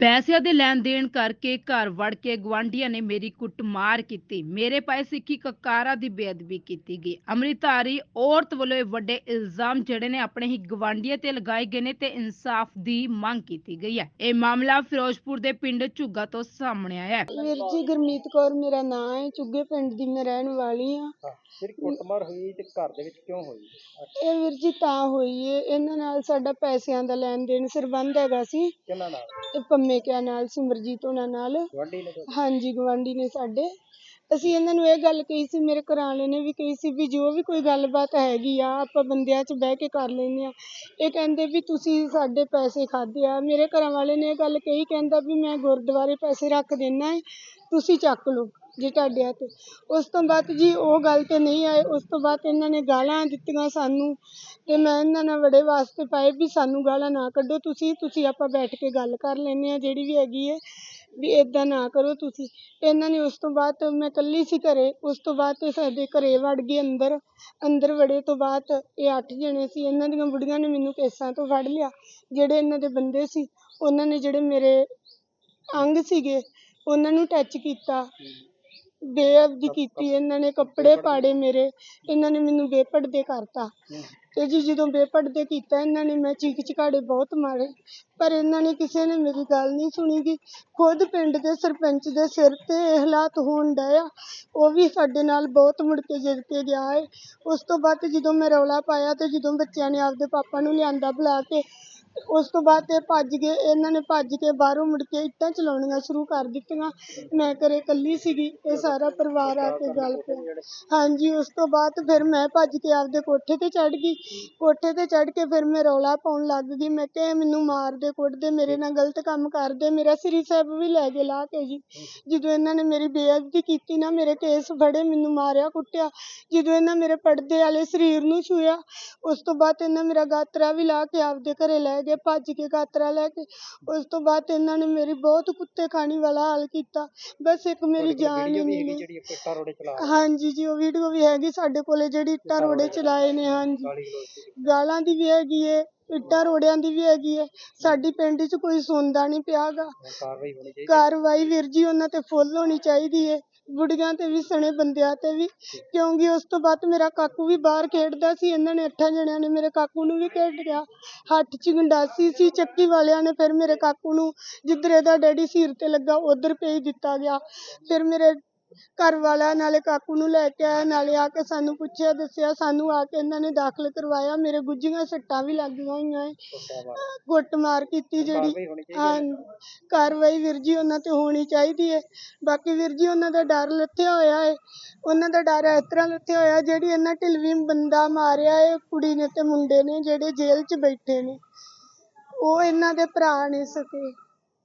ਪੈਸਿਆਂ ਦੇ ਲੈਣ ਦੇਣ ਕਰਕੇ ਘਰ ਵੜ ਕੇ ਗਵਾਂਢੀਆਂ ਨੇ ਮੇਰੀ ਕੁੱਟਮਾਰ ਕੀਤੀ। ਮੇਰੇ ਪਾਏ ਸਿੱਖੀ ਕਕਾਰਾ ਦੀ ਬੇਅਦਬੀ ਕੀਤੀ ਗਈ। ਅੰਮ੍ਰਿਤਧਾਰੀ ਔਰਤ ਵੱਲੋਂ ਇਹ ਵੱਡੇ ਇਲਜ਼ਾਮ ਜਿਹੜੇ ਨੇ ਆਪਣੇ ਹੀ ਗਵਾਂਢੀਆਂ ਤੇ ਲਗਾਏ ਗਏ ਨੇ ਤੇ ਇਨਸਾਫ ਦੀ ਮੰਗ ਕੀਤੀ ਗਈ ਹੈ। ਇਹ ਮਾਮਲਾ ਫਿਰੋਜ਼ਪੁਰ ਦੇ ਪਿੰਡ ਝੁੱਗਾ ਤੋਂ ਸਾਹਮਣੇ ਆਇਆ ਹੈ। ਵੀਰ ਜੀ ਗੁਰਮੀਤ ਕੌਰ ਮੇਰਾ ਨਾਂ ਹੈ। ਚੁੱਗੇ ਪਿੰਡ ਦੀ ਮੈਂ ਰਹਿਣ ਵਾਲੀ ਹਾਂ। ਹਾਂ ਜਿਹੜੀ ਕੁੱਟਮਾਰ ਹੋਈ ਤੇ ਘਰ ਦੇ ਵਿੱਚ ਕਿਉਂ ਹੋਈ? ਇਹ ਵੀਰ ਜੀ ਤਾਂ ਹੋਈ ਏ। ਇਹਨਾਂ ਨਾਲ ਸਾਡਾ ਪੈਸਿਆਂ ਦਾ ਲੈਣ ਦੇਣ ਸਰਬੰਧ ਹੈਗਾ ਸੀ। ਕਿਹਨਾਂ ਨਾਲ? ਇਹ ਪੰਮੇ ਕਿਆ ਨਾਲ ਸਿਮਰਜੀਤ ਉਹਨਾਂ ਨਾਲ। ਗੁਆਂਢੀ ਨੇ ਤੁਹਾਡੇ? ਹਾਂਜੀ ਗਵਾਂਢੀ ਨੇ ਸਾਡੇ। ਅਸੀਂ ਇਹਨਾਂ ਨੂੰ ਇਹ ਗੱਲ ਕਹੀ ਸੀ ਮੇਰੇ ਘਰ ਵਾਲੇ ਨੇ ਵੀ ਕਹੀ ਸੀ ਵੀ ਜੋ ਵੀ ਕੋਈ ਗੱਲਬਾਤ ਹੈਗੀ ਆ ਆਪਾਂ ਬੰਦਿਆਂ 'ਚ ਬਹਿ ਕੇ ਕਰ ਲੈਂਦੇ ਆ। ਇਹ ਕਹਿੰਦੇ ਵੀ ਤੁਸੀਂ ਸਾਡੇ ਪੈਸੇ ਖਾਦੇ ਆ। ਮੇਰੇ ਘਰ ਵਾਲੇ ਨੇ ਇਹ ਗੱਲ ਕਹੀ ਕਹਿੰਦਾ ਵੀ ਮੈਂ ਗੁਰਦੁਆਰੇ ਪੈਸੇ ਰੱਖ ਦੇਣਾ ਹੈ ਤੁਸੀਂ ਚੱਕ ਲਓ। ਜੀ ਢਾਡਿਆਂ 'ਤੇ ਉਸ ਤੋਂ ਬਾਅਦ ਜੀ, ਉਹ ਗੱਲ ਤੇ ਨਹੀਂ ਆਏ। ਉਸ ਤੋਂ ਬਾਅਦ ਇਹਨਾਂ ਨੇ ਗਾਲਾਂ ਦਿੱਤੀਆਂ ਸਾਨੂੰ ਤੇ ਮੈਂ ਇਹਨਾਂ ਨਾਲ ਬੜੇ ਵਾਸਤੇ ਪਾਏ ਵੀ ਸਾਨੂੰ ਗਾਲਾਂ ਨਾ ਕੱਢੋ। ਤੁਸੀਂ ਤੁਸੀਂ ਆਪਾਂ ਬੈਠ ਕੇ ਗੱਲ ਕਰ ਲੈਂਦੇ ਆ ਜਿਹੜੀ ਵੀ ਹੈਗੀ ਹੈ, ਵੀ ਇਦਾਂ ਨਾ ਕਰੋ ਤੁਸੀਂ। ਇਹਨਾਂ ਨੇ ਉਸ ਤੋਂ ਬਾਅਦ ਮੈਂ ਇਕੱਲੀ ਸੀ ਘਰੇ। ਉਸ ਤੋਂ ਬਾਅਦ ਤੇ ਸਾਡੇ ਘਰੇ ਵੜ ਗਏ ਅੰਦਰ। ਅੰਦਰ ਵੜੇ ਤੋਂ ਬਾਅਦ ਇਹ ਅੱਠ ਜਣੇ ਸੀ। ਇਹਨਾਂ ਦੀਆਂ ਬੁੜੀਆਂ ਨੇ ਮੈਨੂੰ ਕੇਸਾਂ ਤੋਂ ਫੜ ਲਿਆ। ਜਿਹੜੇ ਇਹਨਾਂ ਦੇ ਬੰਦੇ ਸੀ, ਉਹਨਾਂ ਨੇ ਜਿਹੜੇ ਮੇਰੇ ਅੰਗ ਸੀਗੇ, ਉਹਨਾਂ ਨੂੰ ਟੱਚ ਕੀਤਾ। ਬੇਅਦਬੀ ਕੀਤੀ ਇਹਨਾਂ ਨੇ ਕੱਪੜੇ ਪਾੜੇ ਮੇਰੇ ਇਹਨਾਂ ਨੇ ਮੈਨੂੰ ਬੇਪਰਦੇ ਕਰਤਾ। ਤੇ ਜੀ ਜਦੋਂ ਬੇਪਰਦੇ ਕੀਤਾ ਇਹਨਾਂ ਨੇ ਮੈਂ ਚੀਕ ਚਿਹਾੜੇ ਬਹੁਤ ਮਾਰੇ। ਪਰ ਇਹਨਾਂ ਨੇ ਕਿਸੇ ਨੇ ਮੇਰੀ ਗੱਲ ਨਹੀਂ ਸੁਣੀ ਗੀ। ਖੁਦ ਪਿੰਡ ਦੇ ਸਰਪੰਚ ਦੇ ਸਿਰ ਤੇ ਇਹ ਹਾਲਾਤ ਹੋਣ ਡਏ ਆ। ਉਹ ਵੀ ਸਾਡੇ ਨਾਲ ਬਹੁਤ ਮੁੜ ਕੇ ਜਿੱਦ ਕੇ ਗਿਆ ਹੈ ਉਸ ਤੋਂ ਬਾਅਦ ਜਦੋਂ ਮੈਂ ਰੌਲਾ ਪਾਇਆ ਤੇ ਜਦੋਂ ਬੱਚਿਆਂ ਨੇ ਆਪਦੇ ਪਾਪਾ ਨੂੰ ਲਿਆਂਦਾ ਬੁਲਾ ਕੇ ਉਸ ਤੋਂ ਬਾਅਦ ਇਹ ਭੱਜ ਗਏ, ਇਹਨਾਂ ਨੇ ਭੱਜ ਕੇ ਬਾਹਰੋਂ ਮੁੜ ਕੇ ਇੱਟਾਂ ਚਲਾਉਣੀਆਂ ਸ਼ੁਰੂ ਕਰ ਦਿੱਤੀਆਂ। ਮੈਂ ਘਰੇ ਇਕੱਲੀ ਸੀਗੀ, ਇਹ ਸਾਰਾ ਪਰਿਵਾਰ ਆ ਕੇ ਗੱਲ ਪਿਆ। ਹਾਂਜੀ, ਉਸ ਤੋਂ ਬਾਅਦ ਫਿਰ ਮੈਂ ਭੱਜ ਕੇ ਆਪਦੇ ਕੋਠੇ ਤੇ ਚੜ ਗਈ। ਕੋਠੇ ਤੇ ਚੜ ਕੇ ਫਿਰ ਮੈਂ ਰੌਲਾ ਪਾਉਣ ਲੱਗ ਗਈ। ਮੈਂ ਕਿਹਾ, ਇਹ ਮੈਨੂੰ ਮਾਰਦੇ ਕੁੱਟਦੇ ਮੇਰੇ ਨਾਲ ਗਲਤ ਕੰਮ ਕਰਦੇ ਮੇਰਾ ਸ੍ਰੀ ਸਾਹਿਬ ਵੀ ਲੈ ਗਏ ਲਾ ਕੇ ਜੀ। ਜਦੋਂ ਇਹਨਾਂ ਨੇ ਮੇਰੀ ਬੇਇੱਜ਼ਤੀ ਕੀਤੀ ਨਾ, ਮੇਰੇ ਕੇਸ ਫੜੇ, ਮੈਨੂੰ ਮਾਰਿਆ, ਕੁੱਟਿਆ। ਜਦੋਂ ਇਹਨਾਂ ਮੇਰੇ ਪਰਦੇ ਵਾਲੇ ਸਰੀਰ ਨੂੰ ਛੂਇਆ ਉਸ ਤੋਂ ਬਾਅਦ ਇਹਨਾਂ ਮੇਰਾ ਗਾਤਰਾ ਵੀ ਲਾ ਕੇ ਆਪਦੇ ਘਰੇ ਲੈ ਗਏ ਭੱਜ ਕੇ ਗਾਤਰਾ ਲੈ ਕੇ ਉਸ ਤੋਂ ਬਾਅਦ ਇਹਨਾਂ ਨੇ ਮੇਰੀ ਬਹੁਤ ਕੁੱਤੇ ਖਾਣੀ ਵਾਲਾ ਹਾਲ ਕੀਤਾ। ਬਸ ਇੱਕ ਮੇਰੀ ਜਾਨ ਹੀ ਨਹੀਂ ਜਿਹੜੀ ਰੋੜੇ ਚਲਾ ਹਾਂਜੀ ਜੀ ਉਹ ਵੀਡੀਓ ਵੀ ਹੈਗੀ ਸਾਡੇ ਕੋਲੇ ਜਿਹੜੀ ਇੱਟਾਂ ਰੋੜੇ ਚਲਾਏ ਨੇ ਹਾਂਜੀ। ਗਾਲੀ ਦੀ। ਵੀ ਹੈਗੀ ਏ ਇੱਟਾਂ ਰੋੜਿਆਂ ਦੀ ਵੀ ਹੈਗੀ ਏ। ਸਾਡੀ ਪਿੰਡ 'ਚ ਕੋਈ ਸੁਣਦਾ ਨਹੀਂ ਪਿਆਗਾ। ਕਾਰਵਾਈ ਵੀਰ ਜੀ ਉਹਨਾਂ ਤੇ ਫੁੱਲ ਹੋਣੀ ਚਾਹੀਦੀ ਏ। ਬੁੜੀਆਂ ਤੇ ਵੀ ਸਣੇ ਬੰਦਿਆਂ ਤੇ ਵੀ ਕਿਉਂਕਿ ਉਸ ਤੋਂ ਬਾਅਦ ਮੇਰਾ ਕਾਕੂ ਵੀ ਬਾਹਰ ਖੇਡਦਾ ਸੀ ਇਹਨਾਂ ਨੇ ਅੱਠਾਂ ਜਣਿਆਂ ਨੇ ਮੇਰੇ ਕਾਕੂ ਨੂੰ ਵੀ ਖੇਡ ਗਿਆ। ਹੱਥ 'ਚ ਗੰਡਾਸੀ ਸੀ ਚੱਕੀ ਵਾਲਿਆਂ ਨੇ ਫਿਰ ਮੇਰੇ ਕਾਕੂ ਨੂੰ ਜਿੱਧਰ ਇਹਦਾ ਡੈਡੀ ਸਿਰ ਤੇ ਲੱਗਾ ਉਧਰ ਭੇਜ ਦਿੱਤਾ ਗਿਆ। ਫਿਰ ਮੇਰੇ ਘਰ ਵਾਲਾ ਨਾਲੇ ਕਾਕੂ ਨੂੰ ਲੈ ਕੇ ਆਇਆ ਨਾਲੇ ਆ ਕੇ ਸਾਨੂੰ ਪੁੱਛਿਆ ਦੱਸਿਆ ਸਾਨੂੰ ਆ ਕੇ ਇਹਨਾਂ ਨੇ ਦਾਖਲ ਕਰਵਾਇਆ। ਮੇਰੇ ਗੁੱਝੀਆਂ ਸੱਟਾਂ ਵੀ ਲੱਗੀਆਂ ਹੋਈਆਂ ਏ ਕੁੱਟਮਾਰ ਕੀਤੀ ਜਿਹੜੀ ਹਾਂ। ਕਾਰਵਾਈ ਵੀਰ ਜੀ ਉਹਨਾਂ ਤੇ ਹੋਣੀ ਚਾਹੀਦੀ ਹੈ ਬਾਕੀ ਵੀਰ ਜੀ ਉਹਨਾਂ ਦਾ ਡਰ ਲੱਥਿਆ ਹੋਇਆ ਹੈ ਉਹਨਾਂ ਦਾ ਡਰ ਇਸ ਤਰ੍ਹਾਂ ਲੱਥਿਆ ਹੋਇਆ ਜਿਹੜੀ ਇਹਨਾਂ ਢਿਲਵੀ ਬੰਦਾ ਮਾਰਿਆ ਹੈ ਕੁੜੀ ਨੇ ਤੇ ਮੁੰਡੇ ਨੇ ਜਿਹੜੇ ਜੇਲ੍ਹ 'ਚ ਬੈਠੇ ਨੇ। ਉਹ ਇਹਨਾਂ ਦੇ ਭਰਾ ਨੇ ਸਕੇ।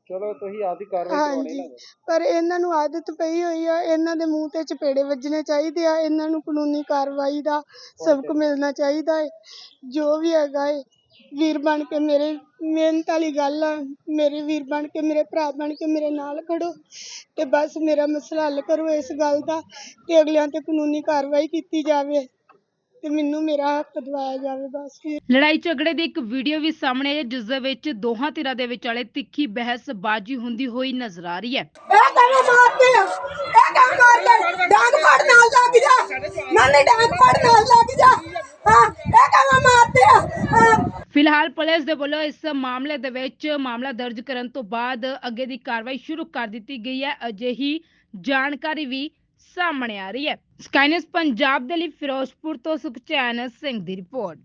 ਚਲੋ ਤੁਸੀਂ ਆਪਦੀ ਕਾਰਵਾਈ ਕਰਵਾਉਣੀ ਹਾਂਜੀ। ਨਾ ਪਰ ਇਹਨਾਂ ਨੂੰ ਆਦਤ ਪਈ ਹੋਈ ਆ ਇਹਨਾਂ ਦੇ ਮੂੰਹ ਤੇ ਚਪੇੜੇ ਵੱਜਣੇ ਚਾਹੀਦੇ ਆ ਇਹਨਾਂ ਨੂੰ ਕਾਨੂੰਨੀ ਕਾਰਵਾਈ ਦਾ ਸਬਕ ਮਿਲਣਾ ਚਾਹੀਦਾ ਹੈ ਜੋ ਵੀ ਹੈਗਾ ਹੈ ਵੀਰ ਬਣ ਕੇ ਮੇਰੇ ਮਿਹਨਤ ਵਾਲੀ ਗੱਲ ਆ ਮੇਰੇ ਵੀਰ ਬਣ ਕੇ ਮੇਰੇ ਭਰਾ ਬਣ ਕੇ ਮੇਰੇ ਨਾਲ ਖੜੋ ਤੇ ਬਸ ਮੇਰਾ ਮਸਲਾ ਹੱਲ ਕਰੋ ਇਸ ਗੱਲ ਦਾ ਤੇ ਅਗਲਿਆਂ ਤੇ ਕਾਨੂੰਨੀ ਕਾਰਵਾਈ ਕੀਤੀ ਜਾਵੇ। ਤੇ ਮੈਨੂੰ ਮੇਰਾ ਹੱਕ ਦਿਵਾਇਆ ਜਾਵੇ ਬਸ। ਲੜਾਈ ਝਗੜੇ ਦੀ ਇੱਕ ਵੀਡੀਓ ਵੀ ਸਾਹਮਣੇ ਆਈ ਹੈ ਜਿਸ ਦੇ ਵਿੱਚ ਦੋਹਾਂ ਧਿਰਾਂ ਦੇ ਵਿਚਾਲੇ ਤਿੱਖੀ ਬਹਿਸਬਾਜ਼ੀ ਹੁੰਦੀ ਹੋਈ ਨਜ਼ਰ ਆ ਰਹੀ ਹੈ। ਇਹ ਕਿਵੇਂ ਮਾਰਦੇ ਆ? ਇਹ ਕਿਵੇਂ ਮਾਰਦੇ ਡਾਂਗ ਫੜ ਨਾਲ ਲੱਗ ਜਾ। ਨਾਲੇ ਡਾਂਗ ਫੜ ਨਾਲ ਲੱਗ ਜਾ। ਹਾਂ ਇਹ ਕਿਵੇਂ ਮਾਰਦੇ ਆ? ਹਾਂ। ਫਿਲਹਾਲ ਪੁਲਿਸ ਦੇ ਵੱਲੋਂ ਇਸ ਮਾਮਲੇ ਦੇ ਵਿੱਚ ਮਾਮਲਾ ਦਰਜ ਕਰਨ ਤੋਂ ਬਾਅਦ ਅੱਗੇ ਦੀ ਕਾਰਵਾਈ ਸ਼ੁਰੂ ਕਰ ਦਿੱਤੀ ਗਈ ਹੈ। ਅਜਿਹੀ ਜਾਣਕਾਰੀ ਵੀ ਸਾਹਮਣੇ ਆ ਰਹੀ ਹੈ। ਸਕਾਈਨਸ ਪੰਜਾਬ ਦੇ ਲਈ ਫਿਰੋਜ਼ਪੁਰ ਤੋਂ ਸੁਖਚੈਨ ਸਿੰਘ ਦੀ ਰਿਪੋਰਟ